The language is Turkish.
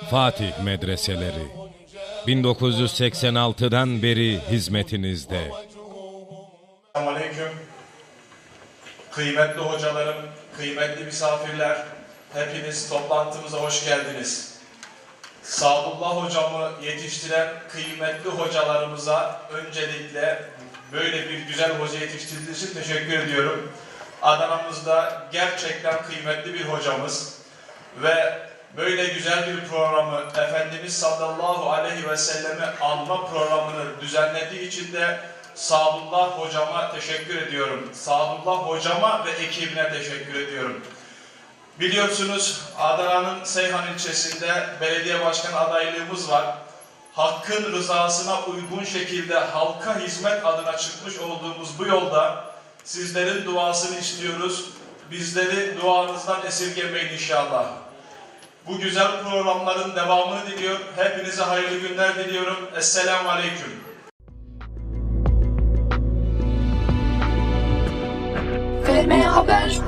Fatih Medreseleri 1986'dan beri hizmetinizde. Selamünaleyküm. Kıymetli hocalarım, kıymetli misafirler, hepiniz toplantımıza hoş geldiniz. Sadullah hocamı yetiştiren kıymetli hocalarımıza öncelikle böyle bir güzel hoca yetiştirdiğiniz için teşekkür ediyorum. Adana'mızda gerçekten kıymetli bir hocamız ve böyle güzel bir programı Efendimiz sallallahu aleyhi ve sellemi anma programını düzenlediği için de Sadullah hocama teşekkür ediyorum. Sadullah hocama ve ekibine teşekkür ediyorum. Biliyorsunuz Adana'nın Seyhan ilçesinde belediye başkanı adaylığımız var. Hakkın rızasına uygun şekilde halka hizmet adına çıkmış olduğumuz bu yolda sizlerin duasını istiyoruz. Bizleri duanızdan esirgemeyin inşallah. Bu güzel programların devamını diliyor. Hepinize hayırlı günler diliyorum. Esselamu Aleyküm. Haber.